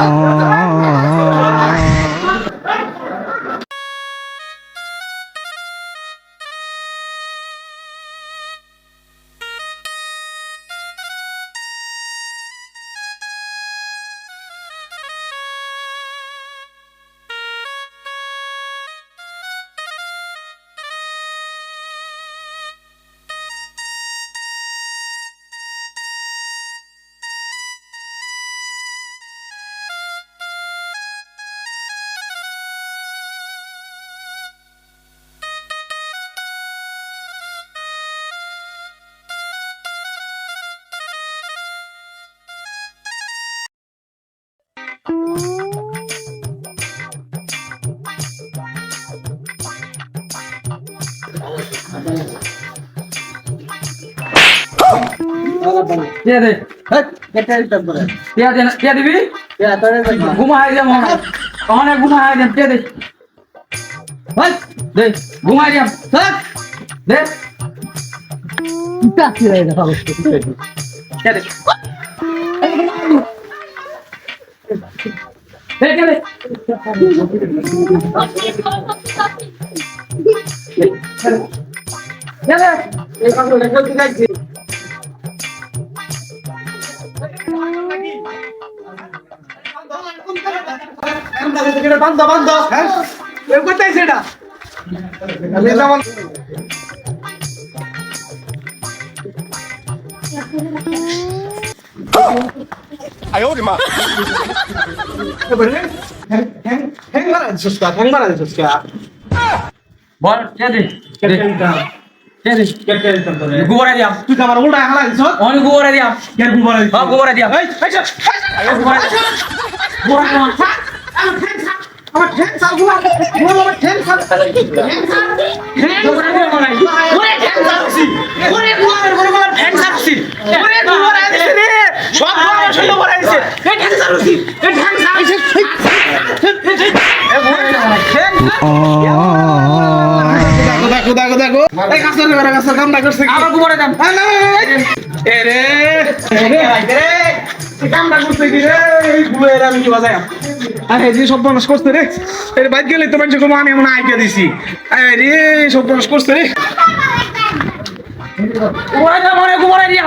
কে দে কে দে কে দিবি হাই যা মনে কহনে ঘুমা হাই যা কে দে দে ঘুমা যা দে কাকি রে দেখা বস্তু কে দে দে কে দে কে দে এই কাকু রে? কই যাইছি বান্ধব বান্ধব হ্যাঁ কোথায় সেটা হ্যাং মারা দিছিস কা হ্যাং মারা দিছিস কা বল কে দে দে কে দে গোবরা দিয়া। তুই আমার উল্টা হালা দিছ? অন গোবরা দিয়া। কে গুবার দিছ? হ্যাঁ গোবরা দিয়া। এই এই গোবরা দিয়া। গোবরা দিয়া। আমার ঠ্যাংগুলা আমার ঠ্যাং সাল গোবরা দিয়া মারাই ওরে ঠ্যাং সালছি সব বনস করছে রে এর বাইক গেলে তো মানুষ আমি এমন আইডিয়া দিছি রে সব বনস করছে রে মনে গোবরা দিয়া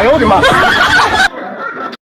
哎呦我的妈